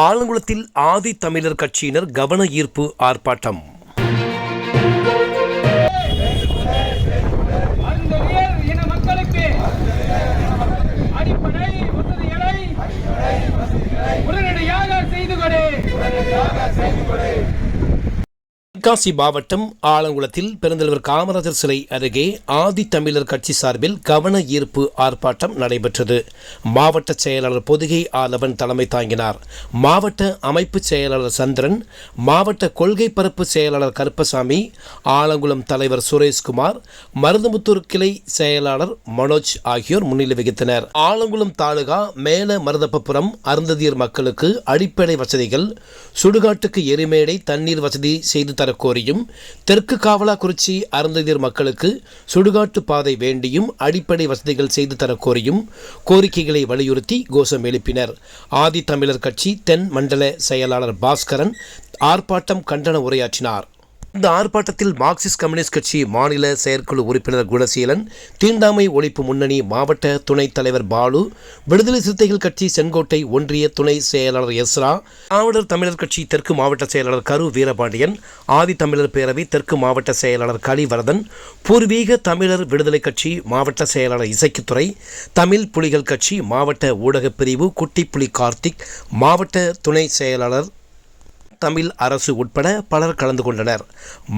ஆலங்குளத்தில் ஆதி தமிழர் கட்சியினர் கவன ஈர்ப்பு ஆர்ப்பாட்டம். உடனடியாக செய்து கொடு. தென்காசி மாவட்டம் ஆலங்குளத்தில் பெருந்தலைவர் காமராஜர் சிலை அருகே ஆதி தமிழர் கட்சி சார்பில் கவன ஈர்ப்பு ஆர்ப்பாட்டம் நடைபெற்றது. மாவட்ட செயலாளர் பொதுகை ஆலவன் தலைமை தாங்கினார். மாவட்ட அமைப்பு செயலாளர் சந்திரன் மாவட்ட கொள்கை பரப்பு செயலாளர் கருப்பசாமி ஆலங்குளம் தலைவர் சுரேஷ்குமார் மருதமுத்தூர் கிளை செயலாளர் மனோஜ் ஆகியோர் முன்னிலை வகித்தனர். ஆலங்குளம் தாலுகா மேல மருதப்பபுரம் அருந்ததியர் மக்களுக்கு அடிப்படை வசதிகள் சுடுகாட்டுக்கு எரிமேடை தண்ணீர் வசதி செய்து தர கோரியும் தெற்கு காவலாக்குறிச்சி அருந்ததியர் மக்களுக்கு சுடுகாட்டு பாதை வேண்டியும் அடிப்படை வசதிகள் செய்து தர கோரியும் கோரிக்கைகளை வலியுறுத்தி கோஷம் எழுப்பினர். ஆதி தமிழர் கட்சி தென் மண்டல செயலாளர் பாஸ்கரன் ஆர்ப்பாட்டம் கண்டன உரையாற்றினார். இந்த ஆர்ப்பாட்டத்தில் மார்க்சிஸ்ட் கம்யூனிஸ்ட் கட்சி மாநில செயற்குழு உறுப்பினர் குணசீலன் தீண்டாமை ஒழிப்பு முன்னணி மாவட்ட துணைத் தலைவர் பாலு விடுதலை சிறுத்தைகள் கட்சி செங்கோட்டை ஒன்றிய துணை செயலாளர் எஸ்ரா ஆவடர் தமிழர் கட்சி தெற்கு மாவட்ட செயலாளர் கரு வீரபாண்டியன் ஆதி தமிழர் பேரவை தெற்கு மாவட்ட செயலாளர் கலிவரதன் பூர்வீக தமிழர் விடுதலை கட்சி மாவட்ட செயலாளர் இசைக்குத்துறை தமிழ் புலிகள் கட்சி மாவட்ட ஊடகப் பிரிவு குட்டிப்புலி கார்த்திக் மாவட்ட துணை செயலாளர் தமிழ் அரசு உட்பட பலர் கலந்து கொண்டனர்.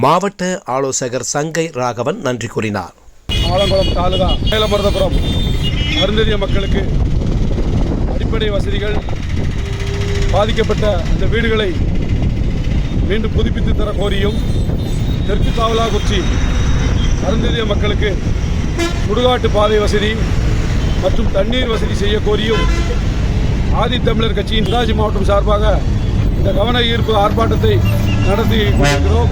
மாவட்ட ஆலோசகர் சங்கை ராகவன் நன்றி கூறினார். ஆலங்குளம் தாலுகா மேலமருதபுரம் அருந்ததிய மக்களுக்கு அடிப்படை வசதிகள் பாதிக்கப்பட்ட அந்த வீடுகளை மீண்டும் புதுப்பித்து தர கோரியும் தெற்கு காவலாக்குறிச்சி அருந்ததிய மக்களுக்கு சுடுகாட்டு பாதை வசதி மற்றும் தண்ணீர் வசதி செய்ய கோரியும் ஆதித்தமிழர் கட்சியின் சிவகாசி மாவட்டம் சார்பாக இந்த கவன ஈர்ப்பு ஆர்ப்பாட்டத்தை நடத்தி கொண்டிருக்கிறோம்.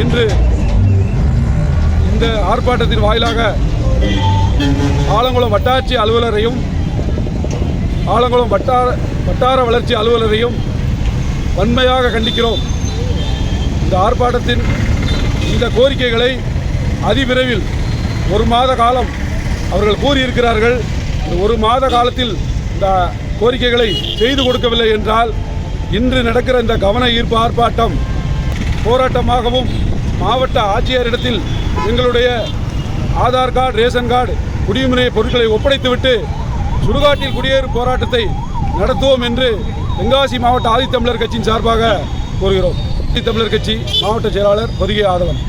இன்று இந்த ஆர்ப்பாட்டத்தின் வாயிலாக ஆலங்குளம் வட்டாட்சி அலுவலரையும் ஆலங்குளம் வட்டார வட்டார வளர்ச்சி அலுவலரையும் வன்மையாக கண்டிக்கிறோம். இந்த ஆர்ப்பாட்டத்தின் இந்த கோரிக்கைகளை அதிவிரைவில் ஒரு மாத காலம் அவர்கள் கூறியிருக்கிறார்கள். இந்த ஒரு மாத காலத்தில் இந்த கோரிக்கைகளை செய்து கொடுக்கவில்லை என்றால் இன்று நடக்கிற இந்த கவன ஈர்ப்பு ஆர்ப்பாட்டம் போராட்டமாகவும் மாவட்ட ஆட்சியரிடத்தில் எங்களுடைய ஆதார் கார்டு ரேஷன் கார்டு குடியுரிமை பொருட்களை ஒப்படைத்துவிட்டு சுடுகாட்டில் குடியேறும் போராட்டத்தை நடத்துவோம் என்று தென்காசி மாவட்ட ஆதித்தமிழர் கட்சியின் சார்பாக கூறுகிறோம் ஆதித்தமிழர் கட்சி மாவட்ட செயலாளர் பொதிகை ஆதவன்.